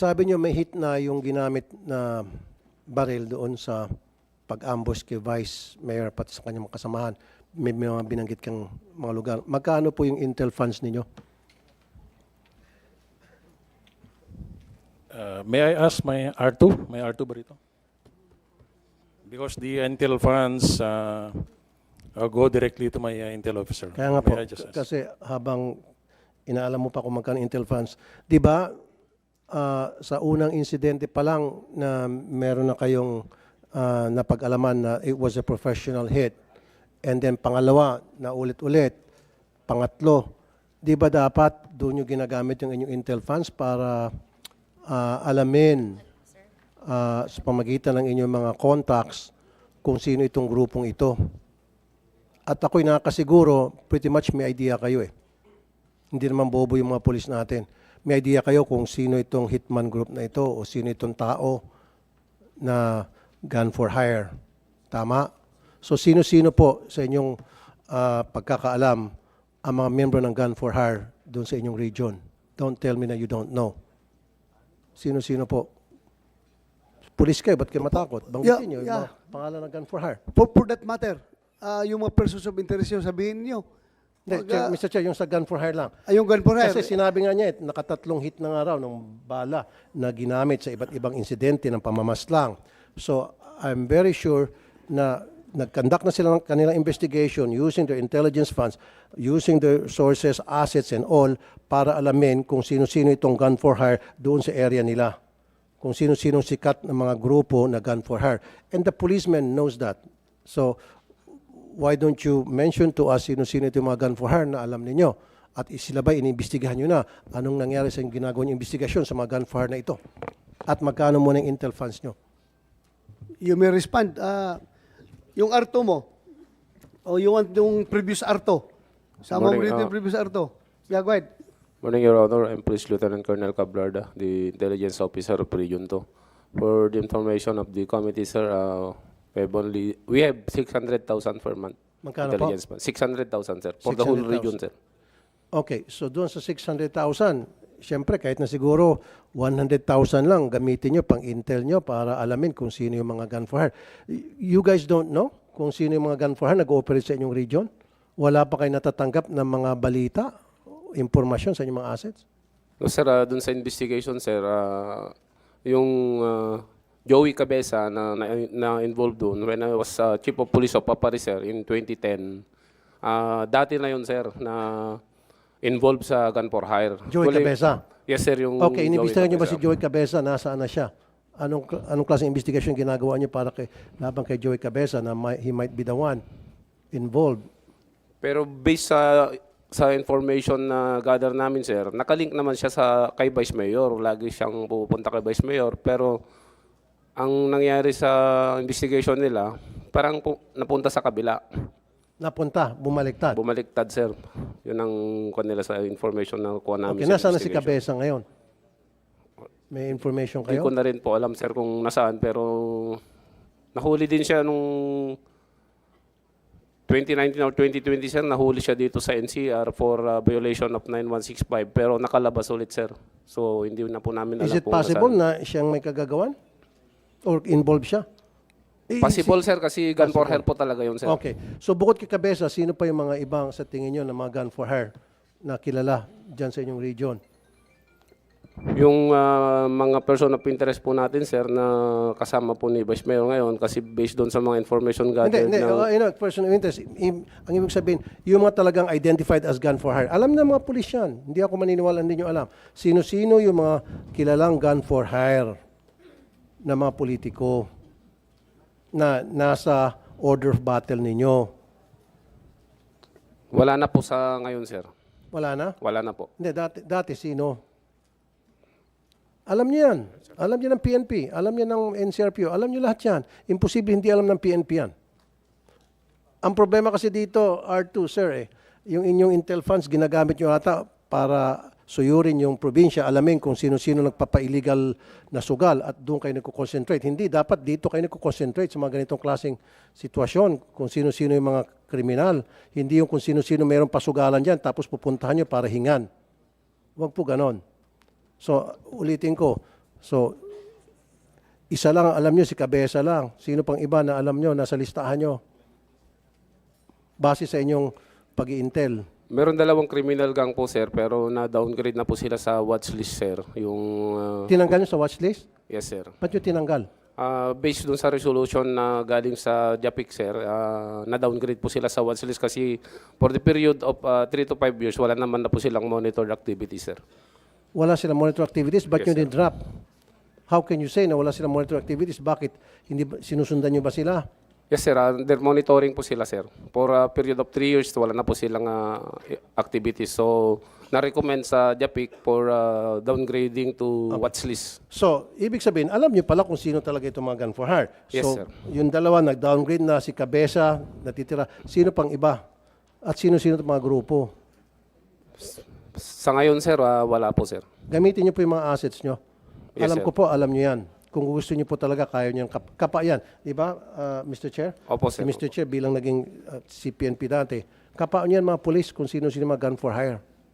sabi nyo may hit na yung ginamit na baril doon sa pag-ambush kay Vice Mayor pati sa kanyang mga kasamahan. May mga binanggit kang mga lugar. Magkano po yung intel funds ninyo? Uh, may I ask my R2? May R2 ba rito? Because the intel funds uh, go directly to my uh, intel officer. Kaya nga po, May ask? kasi habang inaalam mo pa kung magkano intel funds, di ba ah, sa unang insidente pa lang na meron na kayong ah, napag-alaman na it was a professional hit, and then pangalawa, na ulit-ulit, pangatlo, di ba dapat doon yung ginagamit yung inyong intel funds para ah, alamin ah, sa pamagitan ng inyong mga contacts kung sino itong grupong ito. At ako'y nakakasiguro, pretty much may idea kayo eh. Hindi naman bobo yung mga polis natin. May idea kayo kung sino itong hitman group na ito o sino itong tao na gun for hire. Tama? So sino-sino po sa inyong ah, pagkakaalam ang mga member ng gun for hire doon sa inyong region? Don't tell me na you don't know. Sino-sino po? Pulis kayo, ba't kayo matakot? Banggitin Yeah, nyo yung yeah. mga pangalan ng gun for hire. For, for that matter, ah, yung mga persons of interest yung sabihin niyo. Hindi, Wag, Chair, ah, Mr. Chair, yung sa gun for hire lang. ay, yung gun for hire. Kasi sinabi nga niya, eh, nakatatlong hit na nga raw ng bala na ginamit sa iba't ibang insidente ng pamamaslang. So, I'm very sure na nag-conduct na sila ng kanilang investigation using their intelligence funds, using their sources, assets, and all para alamin kung sino-sino itong gun for hire doon sa area nila. Kung sino-sinong sikat ng mga grupo na gun for hire. And the policeman knows that. So, why don't you mention to us sino-sino itong mga gun for hire na alam ninyo? At sila ba iniimbestigahan nyo na? Anong nangyari sa ginagawa nyo investigasyon sa mga gun for hire na ito? At magkano muna yung intel funds nyo? You may respond. Ah, yung arto mo, o yung, yung previous arto. Sama mo Morning, rito ah. yung previous arto. Yeah, go ahead. Morning, Your Honor. I'm Police Lieutenant Colonel Cablarda, the Intelligence Officer of Region 2. For the information of the committee, sir, uh, we have only, we have 600,000 per month. Magkano po? intelligence fund. 600,000, sir. For the whole 600,000. region, sir. Okay, so doon sa 600,000, syempre kahit na siguro 100,000 lang gamitin nyo pang intel nyo para alamin kung sino yung mga gun for hire. Y- You guys don't know kung sino yung mga gun for hire nag-ooperate sa inyong region? Wala pa kayo natatanggap ng mga balita, impormasyon sa inyong mga assets? No, sir, uh, dun sa investigation, sir, uh, yung uh, Joey Cabeza na, na, na involved doon when I was uh, Chief of Police of Papari, sir, in 2010. Uh, dati na yun, sir, na involved sa gun for hire. Joey Actually, Cabeza? Yes, sir, yung Okay, inimbestigahan niyo ba si. Joey Cabeza? Nasaan na siya? Anong anong klaseng investigation ginagawa niyo para kay laban kay Joey Cabeza na may- he might be the one involved? Pero based sa sa information na gather namin, sir, nakalink naman siya sa kay Vice Mayor. Lagi siyang pupunta kay Vice Mayor. Pero ang nangyari sa investigation nila, parang pu- napunta sa kabila. Napunta, bumaliktad. Bumaliktad, sir. Yun ang kanila sa information na kuha namin Okay, sa nasaan na si investigation. Cabeza ngayon? May information Hindi kayo? ko na rin po alam, sir, kung nasaan. Pero nahuli din siya nung 2019 or 2020, sir. Nahuli siya dito sa NCR for uh, violation of 9165. Pero nakalabas ulit, sir. So, hindi na po namin Is alam it kung possible nasaan. na siyang may kagagawan? Or involved siya? Eh, Possible, sir, kasi gun for hire po talaga yun, sir. Okay. So bukod kay Cabeza, sino pa yung mga ibang sa tingin nyo na mga gun for hire na kilala dyan sa inyong region? Yung uh, mga person of interest po natin, sir, na kasama po ni Vice Mayor ngayon, kasi based doon sa mga information Hindi, gathered hindi. na... Uh, you know, person of interest. im- ang ibig sabihin, yung mga talagang identified as gun for hire. Alam na mga pulis yan. Hindi ako maniniwala, hindi nyo alam. Sino-sino yung mga kilalang gun for hire na mga politiko na nasa order of battle ninyo? Wala na po sa ngayon, sir. Wala na? Wala na po. Hindi, dati, dati sino? Alam niyo yan. Alam niyo ng PNP. Alam niyo ng NCRPO. Alam niyo lahat yan. Imposible hindi alam ng PNP yan. Ang problema kasi dito, R2, sir, eh, yung inyong intel funds, ginagamit nyo ata para suyurin yung probinsya, alamin kung sino-sino nagpapa-illegal na sugal at doon kayo nagko-concentrate. Hindi, dapat dito kayo nagko-concentrate sa mga ganitong klaseng sitwasyon, kung sino-sino yung mga kriminal. Hindi yung kung sino-sino mayroong pasugalan dyan, tapos pupuntahan nyo para hingan. Huwag po ganon. So, ulitin ko, So, isa lang ang alam nyo, si Kabesa lang. Sino pang iba na alam nyo, nasa listahan nyo? Base sa inyong pag-intel. Meron dalawang criminal gang po, sir, pero na-downgrade na po sila sa watch list, sir. Yung, ah, Tinanggal nyo sa watch list? yes, sir. Ba't nyo tinanggal? Ah, based dun sa resolution na galing sa JAPIC, sir, ah, na-downgrade po sila sa watch list kasi for the period of 3 to 5 years, wala naman na po silang monitored activity, sir. Wala silang monitor activities, ba't Yes, nyo din-drop? How can you say na wala silang monitor activities? Bakit? Hindi ba, sinusundan nyo ba sila? Yes, sir. Uh, they're monitoring po sila, sir. For a period of three years, wala na po silang ah, activities. So, na-recommend sa JAPIC for ah, downgrading to watch list. So, ibig sabihin, alam nyo pala kung sino talaga itong mga gun for hire. Yes, so, sir. yung dalawa, nag-downgrade na si Cabeza, natitira. Sino pang iba? At sino-sino itong mga grupo? Sa ngayon, sir, ah, wala po, sir. Gamitin nyo po yung mga assets nyo. Yes, alam sir. ko po, alam nyo yan. Kung gusto nyo po talaga, kaya nyo yung kap- kapa yan. Di ba, ah, Mr. Chair? Opo, Si sir. Mr. Chair bilang naging ah, CPNP dati. Kapaan yan mga polis kung sino-sino mga gun for hire.